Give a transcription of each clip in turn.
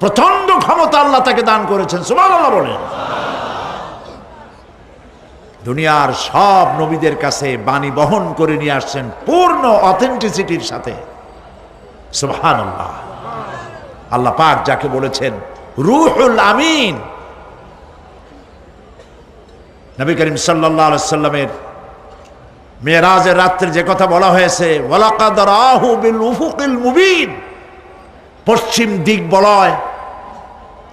প্রচণ্ড ক্ষমতা আল্লাহ তাকে দান করেছেন। সুমান আল্লাহ বলেন। দুনিয়ার সব নবীদের কাছে বাণী বহন করে নিয়ে আসছেন পূর্ণ অথেন্টিসিটির সাথে। সুবহান আল্লাহ আল্লাহ পাক যাকে বলেছেন, রুহুল আমিন। নবী করিম সাল্লাহ সাল্লামের মেয়েরাজের রাত্রে যে কথা বলা হয়েছে, ওয়ালাকাদ রাহু বিল উফুকিল মুবিন। পশ্চিম দিক বলয়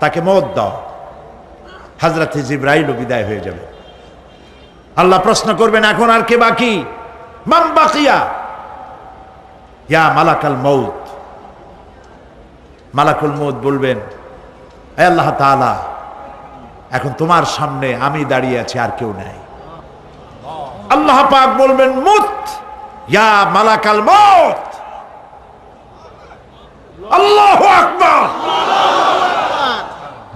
তাকে মত দাও। হজরতে জিব্রাইলও বিদায় হয়ে যাবে। আল্লাহ প্রশ্ন করবেন, এখন আর কে বাকি? মান বাকিয়া? ইয়া মালাকাল মৌত মালাকুল মৌত বলবেন আল্লাহ তাআলা, এখন তোমার সামনে আমি দাঁড়িয়ে আছি, আর কেউ নাই। আল্লাহ পাক বলবেন, মুত, ইয়া মালাকাল মৌত আল্লাহু আকবার।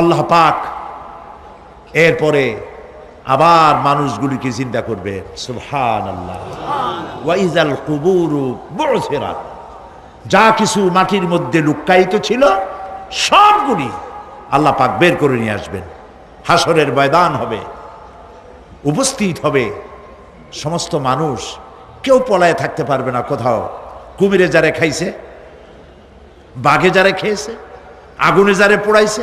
আল্লাহ পাক এরপরে আবার মানুষগুলিকে চিন্তা করবে। সুবহান আল্লাহ বুসিরাত যা কিছু মাটির মধ্যে লুক্কায়িত ছিল, সবগুলি আল্লাহ পাক বের করে নিয়ে আসবেন। হাসরের ময়দান হবে, উপস্থিত হবে, সমস্ত মানুষ, কেউ পলায় থাকতে পারবে না কোথাও। কুমিরে যারে খাইছে, বাঘে যারে খেয়েছে, আগুনে যারে পোড়াইছে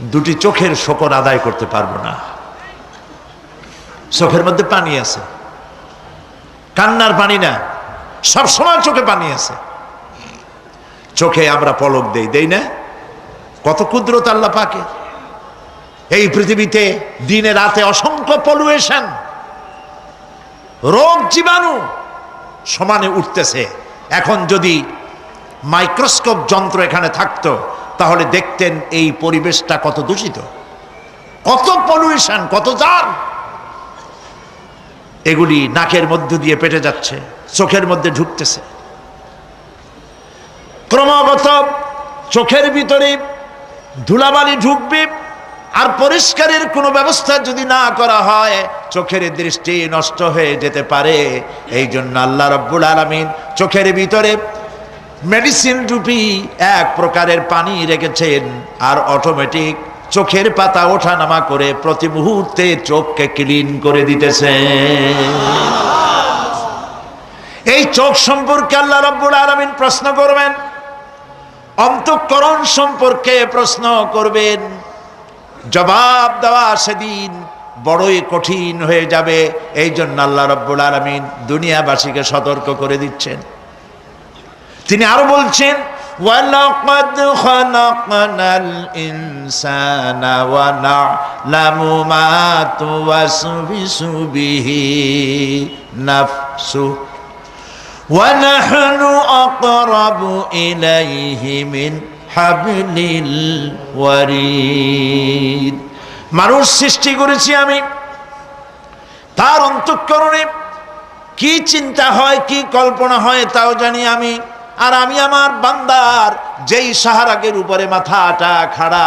দুটি চোখের শকর আদায় করতে পারব না। চোখের মধ্যে পানি আছে। কান্নার পানি না, সব সময় চোখে পানি আছে। চোখে আমরা পলক দেই দেই না? কত ক্ষুদ্রতা আল্লাহ পাকে এই পৃথিবীতে দিনে রাতে অসংখ্য পলুয়েশন রোগ জীবাণু সমানে উঠতেছে। এখন যদি মাইক্রোস্কোপ যন্ত্র এখানে থাকতো তাহলে দেখতেন এই পরিবেশটা কত দূষিত, কত পলিউশন কত জার এগুলি নাকের মধ্য দিয়ে পেটে যাচ্ছে, চোখের মধ্যে ঢুকতেছে। ক্রমাগত চোখের ভিতরে ধুলাবালি ঢুকবে, আর পরিষ্কারের কোনো ব্যবস্থা যদি না করা হয়, চোখের দৃষ্টি নষ্ট হয়ে যেতে পারে। এই জন্য আল্লাহ রব্বুল আলমিন চোখের ভিতরে মেডিসিন রূপী এক প্রকারের পানি রেখেছেন আর অটোমেটিক চোখের পাতা ওঠানামা করে প্রতি মুহূর্তে চোখকে ক্লিন করে দিতেছে এই চোখ সম্পর্কে আল্লাহ রব্বুল আলমিন প্রশ্ন করবেন, অন্তঃকরণ সম্পর্কে প্রশ্ন করবেন, জবাব দেওয়া সেদিন বড়ই কঠিন হয়ে যাবে এই জন্য আল্লাহ রব্বুল আলমিন দুনিয়াবাসীকে সতর্ক করে দিচ্ছেন। তিনি আরো বলছেন وَلَقَدْ خَلَقْنَا الْإِنسَانَ وَنَعْلَمُ مَا تُوَسْوِسُ بِهِ نَفْسُهُ ونحن أقرب إليه من حبل الوريد মানুষ সৃষ্টি করেছি আমি তার অন্তঃকরণে কি চিন্তা হয় কি কল্পনা হয় তাও জানি আমি আর আমি আমার বান্দার যেই সাহারাগের উপরে মাথাটা খাড়া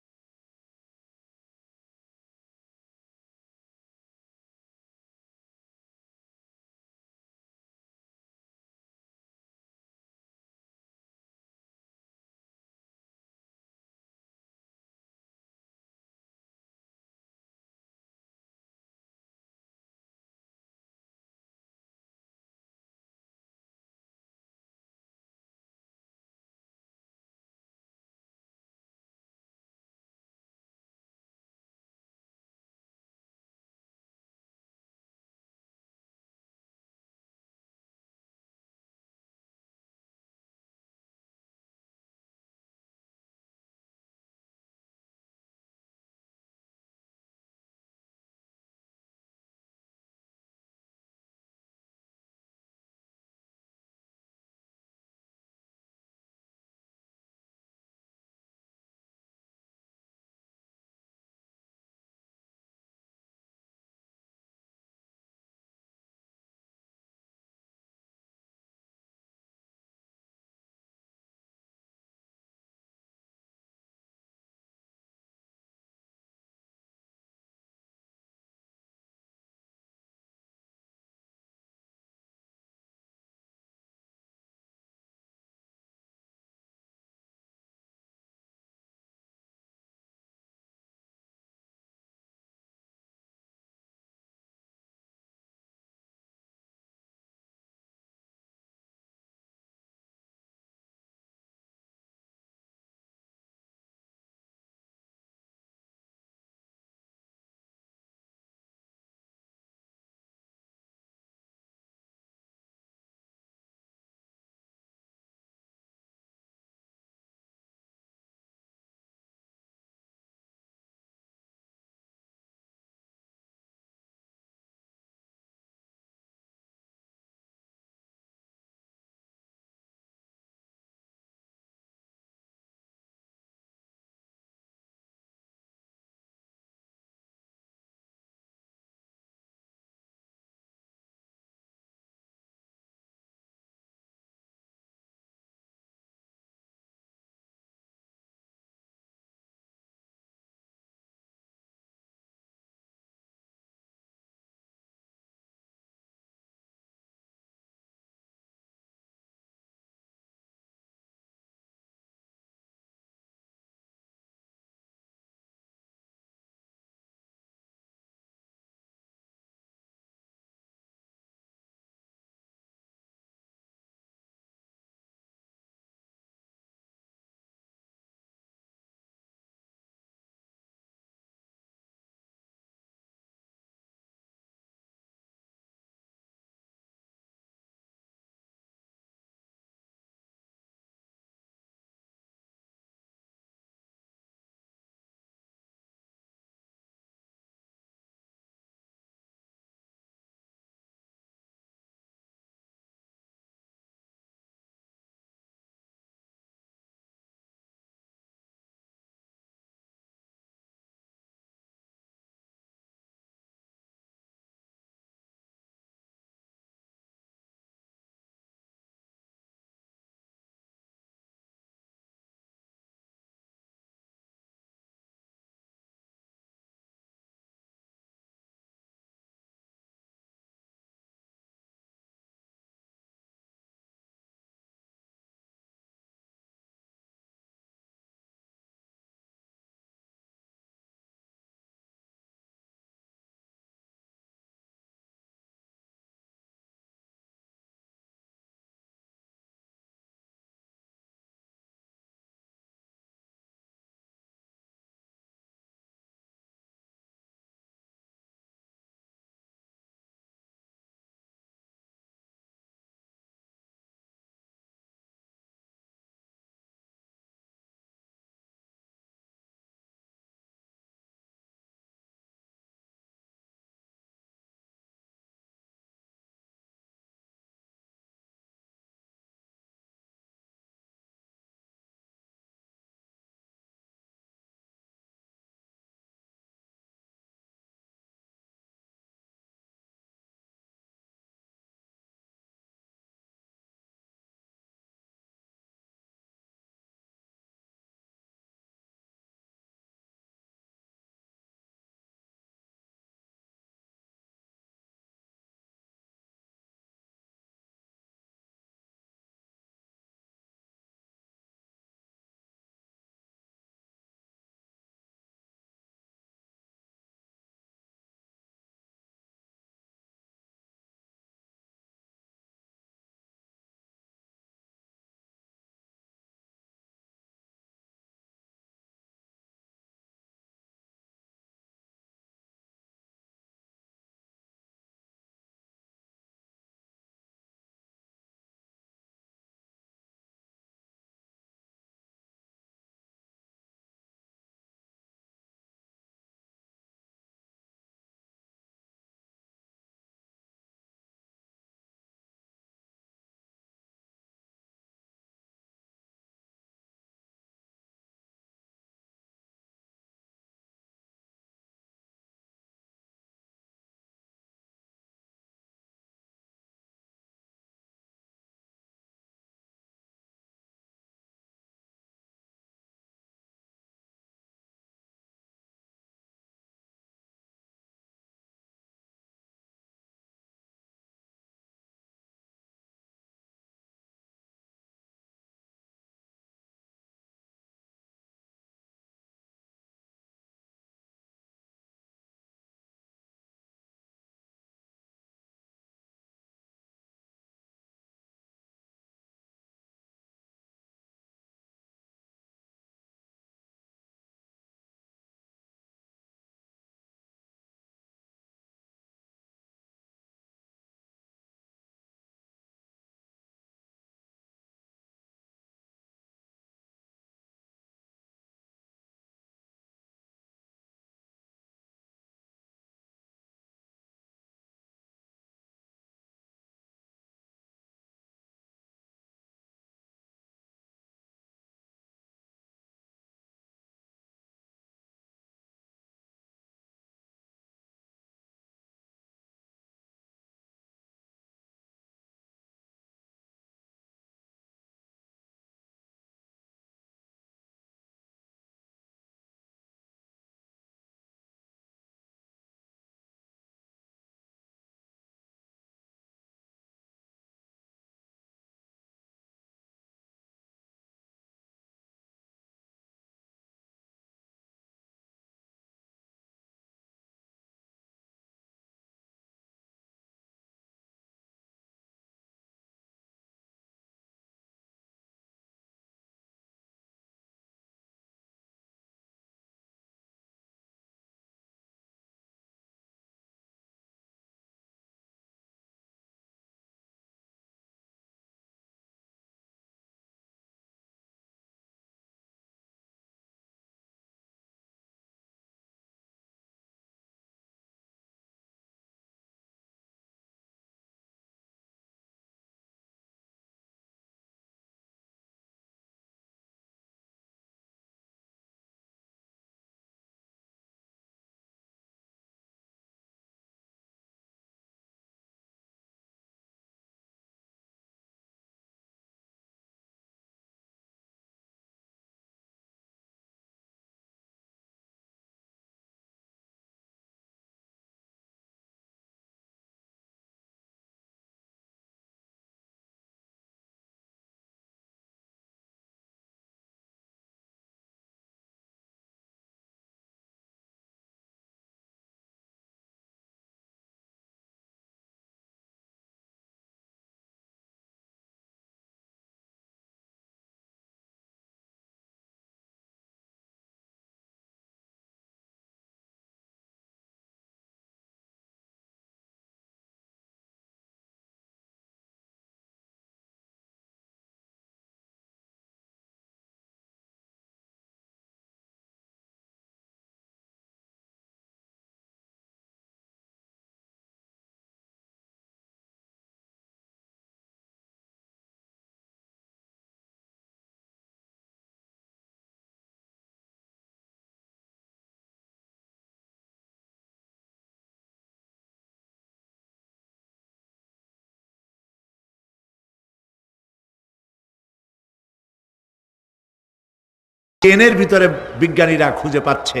ট্রেনের ভিতরে বিজ্ঞানীরা খুঁজে পাচ্ছে।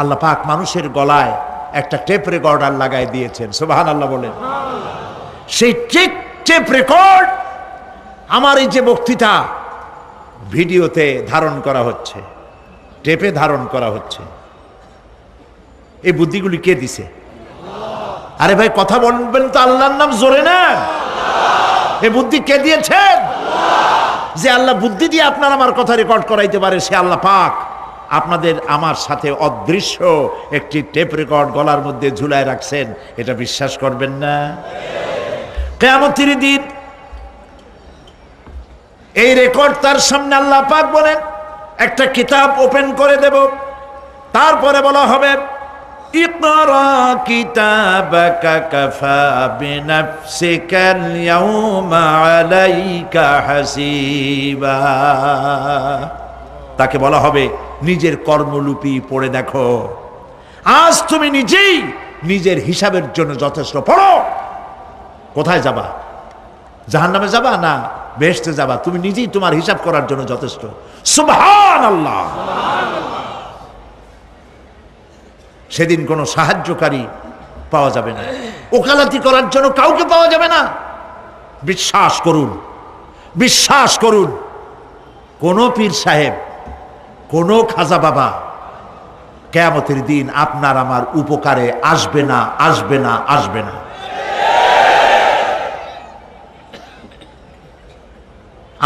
আল্লাহ পাক মানুষের গলায় একটা টেপ রেকর্ডার লাগাই দিয়েছেন। সুবাহান আল্লাহ বলেন। সেই টেপ টেপ রেকর্ড আমার এই যে বক্তৃতা ভিডিওতে ধারণ করা হচ্ছে, টেপে ধারণ করা হচ্ছে। এই বুদ্ধিগুলি কে দিছে? আরে ভাই, কথা বলবেন তো আল্লাহর নাম জোরে না এই বুদ্ধি কে দিয়েছেন? যে আল্লাহ বুদ্ধি দিয়ে আপনার আমার কথা রেকর্ড করাইতে পারে, সে আল্লাহ পাক আপনাদের আমার সাথে অদৃশ্য একটি টেপ রেকর্ড গলার মধ্যে ঝুলায় রাখছেন। এটা বিশ্বাস করবেন না? কেমতির দিন এই রেকর্ড তার সামনে আল্লাহ পাক বলেন, একটা কিতাব ওপেন করে দেব। তারপরে বলা হবে اقرا كتابك كفى بنفسك اليوم عليك حسيبا তাকে বলা হবে নিজের কর্মলিপি পড়ে দেখো আজ তুমি নিজেই নিজের হিসাবের জন্য যথেষ্ট পড়ো কোথায় যাবা জাহান নামে যাবা না বেহেশতে যাবা তুমি নিজেই তোমার হিসাব করার জন্য যথেষ্ট সুবহান আল্লাহ সেদিন কোনো সাহায্যকারী পাওয়া যাবে না। ওকালাতি করার জন্য কাউকে পাওয়া যাবে না। বিশ্বাস করুন বিশ্বাস করুন। কোনো পীর সাহেব, কোনো খাজা বাবা, কেয়ামতের দিন আপনার আমার উপকারে আসবে না আসবে না আসবে না।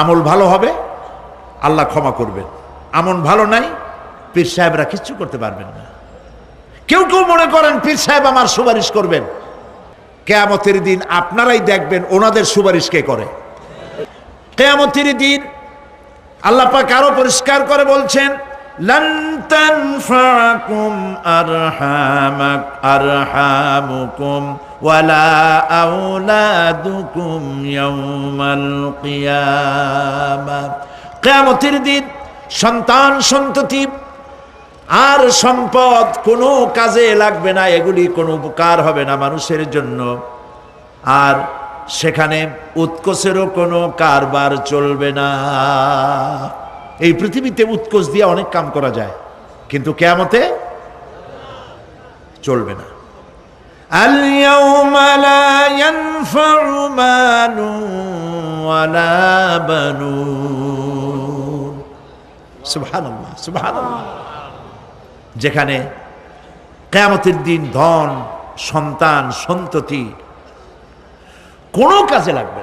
আমল ভালো হবে, আল্লাহ ক্ষমা করবেন। আমন ভালো নাই, পীর সাহেবরা কিচ্ছু করতে পারবেন না। কেউ কেউ মনে করেন পীর সাহেব আমার সুপারিশ করবেন। কেয়ামতের দিন আপনারাই দেখবেন ওনাদের সুপারিশ কে করে। কেয়ামতের দিন আল্লাহ পাক আরও পরিষ্কার করে বলছেন কেয়ামতের দিন সন্তান সন্ততি আর সম্পদ কোনো কাজে লাগবে না এগুলি কোনো উপকার হবে না মানুষের জন্য আর সেখানে উৎকোষেরও কোনো কারবার চলবে না এই পৃথিবীতে উৎকোষ দিয়ে অনেক কাম করা যায় কিন্তু কেয়ামতে চলবে না اليوم لا ينفع مال ولا بنون سبحان الله سبحان الله যেখানে কেয়ামতের দিন ধন সন্তান সন্ততি কোনো কাজে লাগবে।